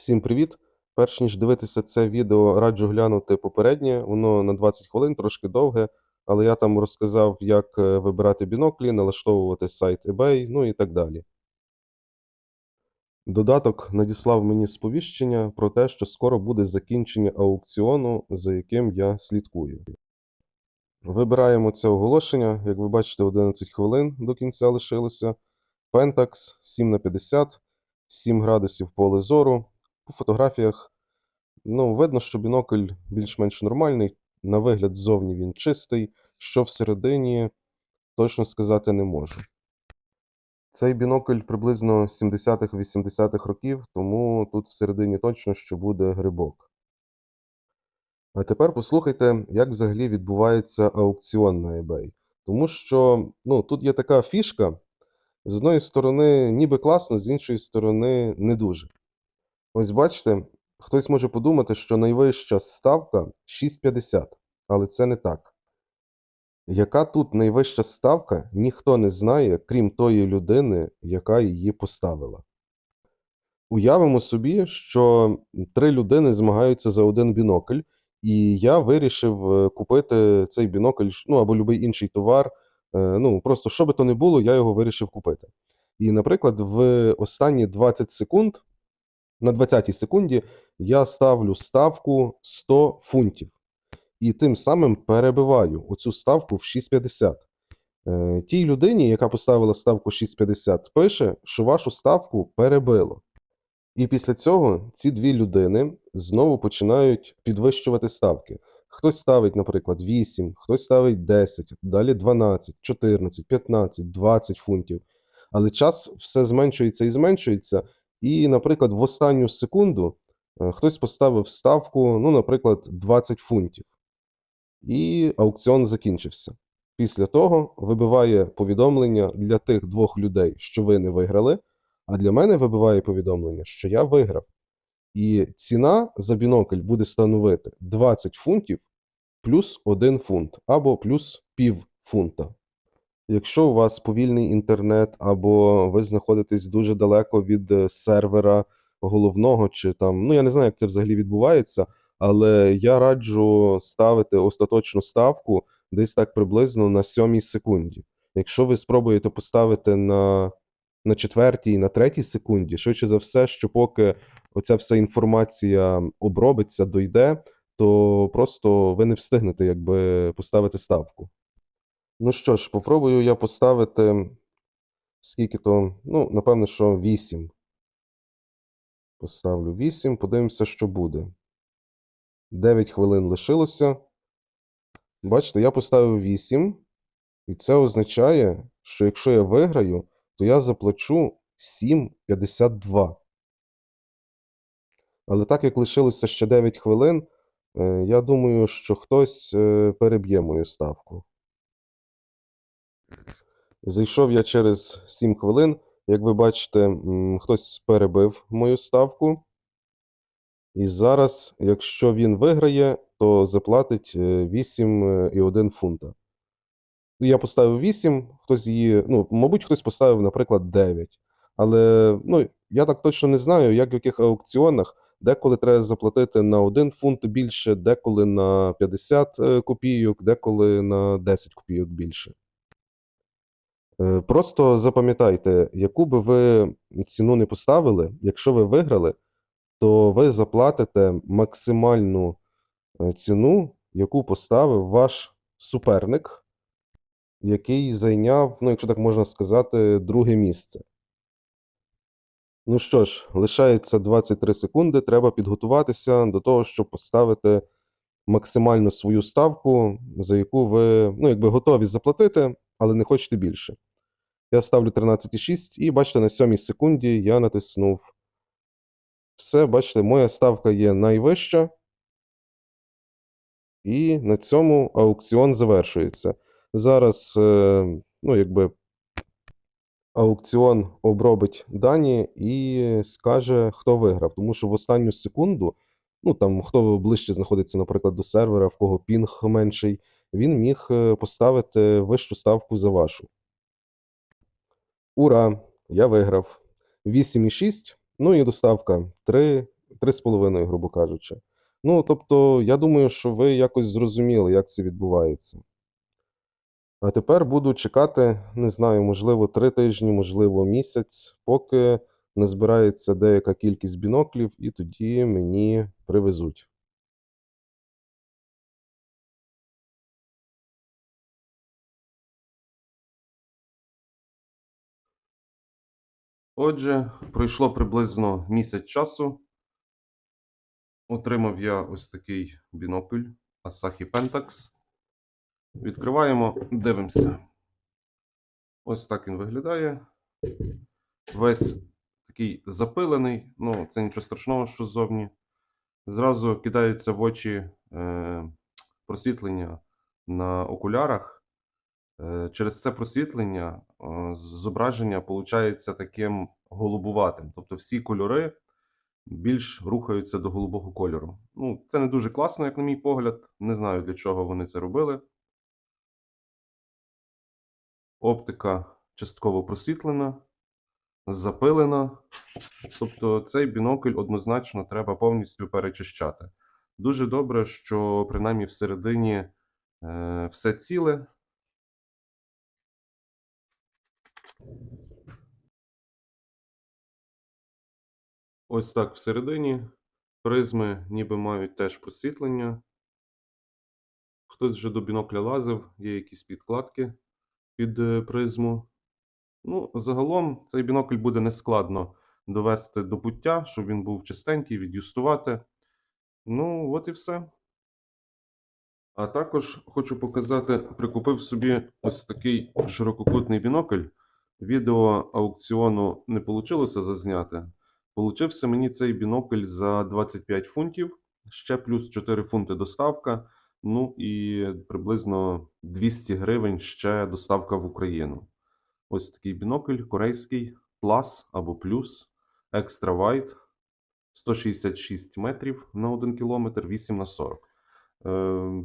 Всім привіт! Перш ніж дивитися це відео, раджу глянути попереднє. Воно на 20 хвилин, трошки довге, але я там розказав, як е, вибирати біноклі, налаштовувати сайт eBay, ну і так далі. Додаток надіслав мені сповіщення про те, що скоро буде закінчення аукціону, за яким я слідкую. Вибираємо це оголошення. Як ви бачите, 11 хвилин до кінця лишилося. Pentax 7 на 50, 7 градусів поле зору. По фотографіях ну, видно, що бінокль більш-менш нормальний. На вигляд ззовні він чистий, що всередині точно сказати не можу. Цей бінокль приблизно 70-х-80-х років, тому тут всередині точно що буде грибок. А тепер послухайте, як взагалі відбувається аукціон на eBay. Тому що ну, тут є така фішка: з одної сторони, ніби класно, з іншої сторони, не дуже. Ось бачите, хтось може подумати, що найвища ставка 6,50, але це не так. Яка тут найвища ставка, ніхто не знає, крім тої людини, яка її поставила. Уявимо собі, що три людини змагаються за один бінокль, і я вирішив е, купити цей бінокль, ну або будь-який інший товар. е, Ну, просто що би то не було, я його вирішив купити. І, наприклад, в останні 20 секунд, на 20-й секунді, я ставлю ставку 100 фунтів. І тим самим перебиваю оцю ставку в 6,50. Е, Тій людині, яка поставила ставку 6,50, пише, що вашу ставку перебило. І після цього ці дві людини знову починають підвищувати ставки. Хтось ставить, наприклад, 8, хтось ставить 10, далі 12, 14, 15, 20 фунтів. Але час все зменшується і зменшується. І, наприклад, в останню секунду е, хтось поставив ставку, ну, наприклад, 20 фунтів. І аукціон закінчився. Після того вибиває повідомлення для тих двох людей, що ви не виграли, а для мене вибиває повідомлення, що я виграв. І ціна за бінокль буде становити 20 фунтів плюс 1 фунт або плюс пів фунта. Якщо у вас повільний інтернет, або ви знаходитесь дуже далеко від е, сервера головного, чи там, ну я не знаю, як це взагалі відбувається, але я раджу ставити остаточну ставку десь так приблизно на сьомій секунді. Якщо ви спробуєте поставити на, на четвертій, на третій секунді, швидше за все, що поки оця вся інформація обробиться, дойде, то просто ви не встигнете якби поставити ставку. Ну що ж, попробую я поставити скільки то, ну, напевно, що 8. Поставлю 8, подивимося, що буде. 9 хвилин лишилося. Бачите, я поставив 8, і це означає, що якщо я виграю, то я заплачу 7,52. Але так як лишилося ще 9 хвилин, е, я думаю, що хтось е, переб'є мою ставку. Зайшов я через 7 хвилин. Як ви бачите, хтось перебив мою ставку. І зараз, якщо він виграє, то заплатить е, 8,1 фунта. Я поставив 8, хтось її, ну, мабуть, хтось поставив, наприклад, 9. Але ну, я так точно не знаю, як в яких аукціонах. Деколи треба заплатити на 1 фунт більше, деколи на 50 е, копійок, деколи на 10 копійок більше. Е, Просто запам'ятайте, яку би ви ціну не поставили, якщо ви виграли, то ви заплатите максимальну е, ціну, яку поставив ваш суперник, який зайняв, ну, якщо так можна сказати, друге місце. Ну що ж, лишається 23 секунди. Треба підготуватися до того, щоб поставити максимально свою ставку, за яку ви ну, якби готові заплатити, але не хочете більше. Я ставлю 13,6 і бачите, на 7 секунді я натиснув. Все, бачите, моя ставка є найвища. І на цьому аукціон завершується. Зараз, е, ну, якби аукціон обробить дані і скаже, хто виграв. Тому що в останню секунду, ну там хто ближче знаходиться, наприклад, до сервера, в кого пінг менший, він міг е, поставити вищу ставку за вашу. Ура! Я виграв. 8,6. Ну і доставка 3 3,5, грубо кажучи. Ну, тобто, я думаю, що ви якось зрозуміли, як це відбувається. А тепер буду чекати, не знаю, можливо, 3 тижні, можливо, місяць, поки назбирається деяка кількість біноклів, і тоді мені привезуть. Отже, пройшло приблизно місяць часу. Отримав я ось такий бінокль Asahi Pentax. Відкриваємо, дивимося. Ось так він виглядає. Весь такий запилений, ну, це нічого страшного, що ззовні. Зразу кидається в очі е, просвітлення на окулярах. Е, через це просвітлення е, зображення виходить таким голубуватим. Тобто всі кольори більш рухаються до голубого кольору. Ну, це не дуже класно, як на мій погляд. Не знаю, для чого вони це робили. Оптика частково просвітлена, запилена. Тобто цей бінокль однозначно треба повністю перечищати. Дуже добре, що принаймні всередині е, все ціле. Ось так всередині. Призми ніби мають теж просвітлення. Хтось вже до бінокля лазив, є якісь підкладки під е, призму. Ну, загалом цей бінокль буде нескладно довести до пуття, щоб він був чистенький, від'юстувати. Ну, от і все. А також хочу показати, прикупив собі ось такий ширококутний бінокль. Відео аукціону не вийшло зазняти. Получився мені цей бінокль за 25 фунтів, ще плюс 4 фунти доставка. Ну і приблизно 200 гривень ще доставка в Україну. Ось такий бінокль корейський Plus або Plus Extra Wide 166 метрів на 1 кілометр, 8 на 40. Е,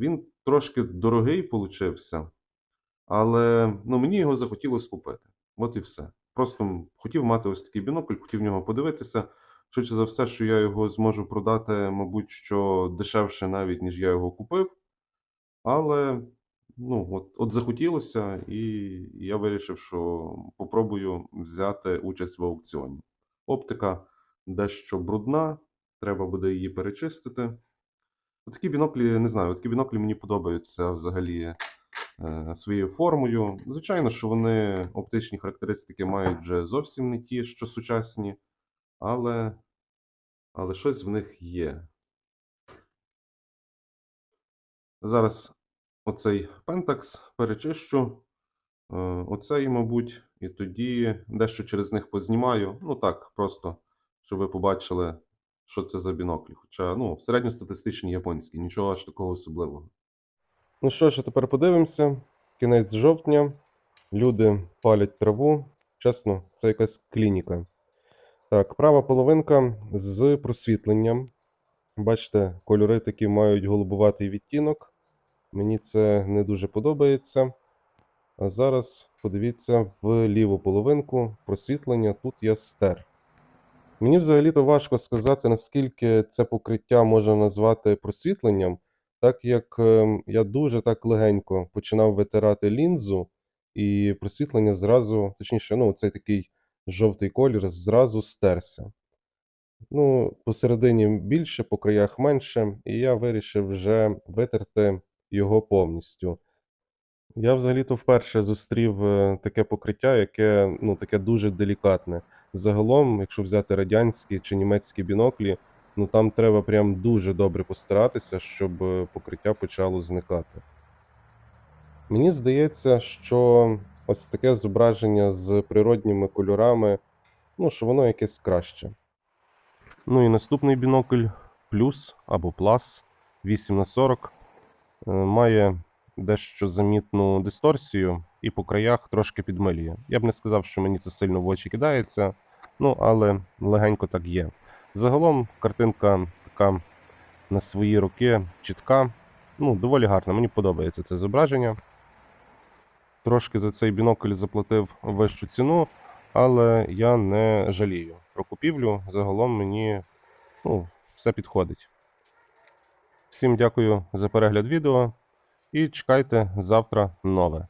він трошки дорогий получився, але ну, мені його захотілося купити. От і все. Просто хотів мати ось такий бінокль, хотів в нього подивитися. Швидше за все, що я його зможу продати, мабуть, що дешевше навіть, ніж я його купив. Але ну, от, от захотілося, і я вирішив, що попробую взяти участь в аукціоні. Оптика дещо брудна, треба буде її перечистити. Такі біноклі, не знаю, такі біноклі мені подобаються взагалі своєю формою. Звичайно, що вони оптичні характеристики мають вже зовсім не ті, що сучасні, але, але щось в них є. Зараз оцей Pentax перечищу, е, оцей, мабуть, і тоді дещо через них познімаю. Ну так, просто, щоб ви побачили, що це за біноклі. Хоча, ну, середньостатистичні японські, нічого аж такого особливого. Ну що ж, тепер подивимося. Кінець жовтня. Люди палять траву. Чесно, це якась клініка. Так, права половинка з просвітленням. Бачите, кольори такі мають голубуватий відтінок. Мені це не дуже подобається. А зараз подивіться в ліву половинку просвітлення. Тут я стер. Мені взагалі-то важко сказати, наскільки це покриття можна назвати просвітленням, так як ем, я дуже так легенько починав витирати лінзу, і просвітлення зразу, точніше, ну, цей такий жовтий колір зразу стерся. Ну, посередині більше, по краях менше, і я вирішив вже витерти його повністю. Я взагалі-то вперше зустрів е, таке покриття, яке ну, таке дуже делікатне. Загалом, якщо взяти радянські чи німецькі біноклі, ну там треба прям дуже добре постаратися, щоб е, покриття почало зникати. Мені здається, що ось таке зображення з природніми кольорами, ну, що воно якесь краще. Ну і наступний бінокль плюс або Plus 8 на 40 е, має дещо замітну дисторсію і по краях трошки підмилює. Я б не сказав, що мені це сильно в очі кидається, ну але легенько так є. Загалом картинка така на свої роки чітка, ну, доволі гарна. Мені подобається це зображення. Трошки за цей бінокль заплатив вищу ціну, але я не жалію про купівлю. Загалом мені ну, все підходить. Всім дякую за перегляд відео і чекайте завтра нове.